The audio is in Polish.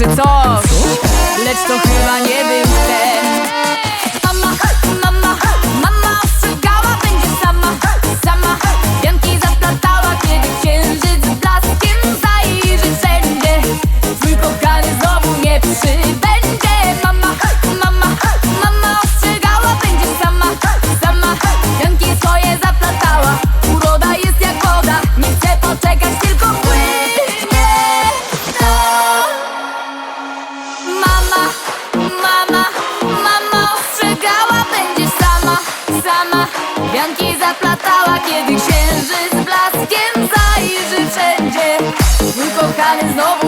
it's all Wianki zaplatała, kiedy księżyc blaskiem zajrzy wszędzie. Mój kochany znowu